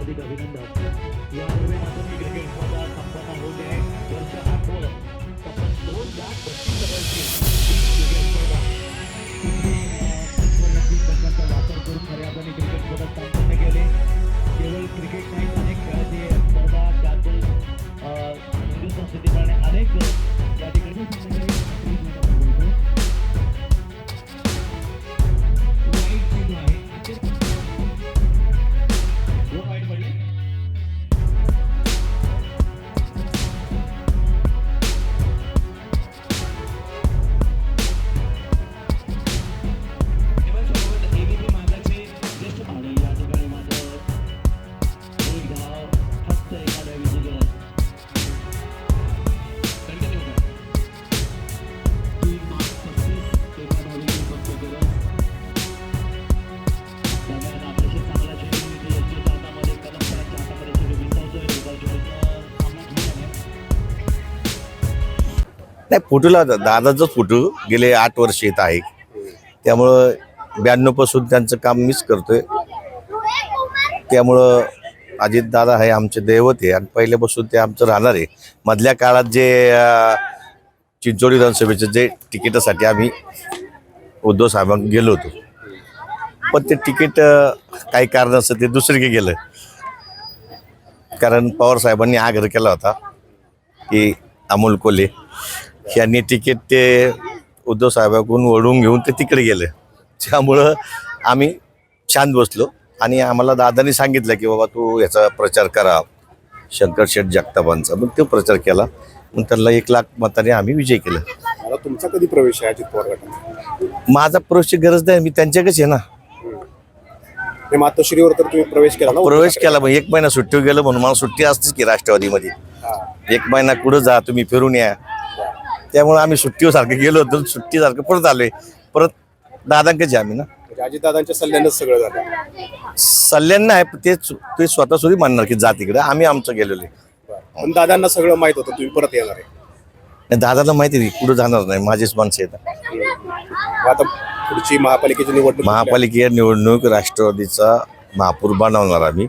हार्दिक अभिनंदन. यापूर्वी दरम्यान आधुनिक क्रिकेट स्पर्धा संपन्न होत वर्ष आठवलं तब्बल दोन लाख बत्तीस नाही फोटोला दादाचाच फोटो गेले आठ वर्ष येत आहे. त्यामुळं ब्याण्णवपासून त्यांचं काम मिस करतोय. त्यामुळं अजित दादा हे आमचे दैवत आहे आणि पहिल्यापासून ते आमचं राहणार आहे. मधल्या काळात जे अं, विधानसभेचे जे तिकिटासाठी आम्ही उद्धव साहेबांना गेलो होतो. पण ते तिकीट काही कारणास्तव ते दुसरीकडे गेलं. कारण पवार साहेबांनी आग्रह केला होता की अमोल कोल्हे यांनी तिकीट ते उद्धव साहेबाकडून ओढून घेऊन ते तिकडे गेले. त्यामुळं आम्ही शांत बसलो. आणि आम्हाला दादानी सांगितलं की बाबा तू याचा प्रचार करा. शंकर शेठ जगतापांचा मग तो प्रचार केला. मग त्यांना एक लाख मताने आम्ही विजय केला. मला तुमचा कधी प्रवेश आहे अजित पवार माझा प्रवेशची गरज नाही. मी त्यांच्याकडेच आहे ना. मातोश्रीवर तर तुम्ही प्रवेश केला ना? प्रवेश केला मग एक महिना सुट्टीवर गेलो म्हणून मला सुट्टी असतेच की राष्ट्रवादीमध्ये. एक महिना कुठं जा तुम्ही फिरून या. त्यामुळे आम्ही सुट्टीवर सारखं गेलो होतो सुट्टीसारखं परत आलोय. परत दादांकडे आम्ही ना. म्हणजे अजितदादांच्या सल्ल्यानंच सगळं झालं. सल्ल्यांना आहे ते ते स्वतः सुद्धा म्हणणार की जा तिकडे आम्ही आमचं गेलेलो. पण दादांना सगळं माहीत होतं तुम्ही परत येणार आहे. दादाला माहिती आहे कुठं जाणार नाही माझेच माणसं येतात आता पुढची महापालिकेची निवडणूक महापालिकेच्या निवडणूक राष्ट्रवादीचा महापूर बनवणार आम्ही.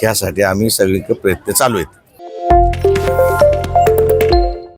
ह्यासाठी आम्ही सगळीकडे प्रयत्न चालू आहेत.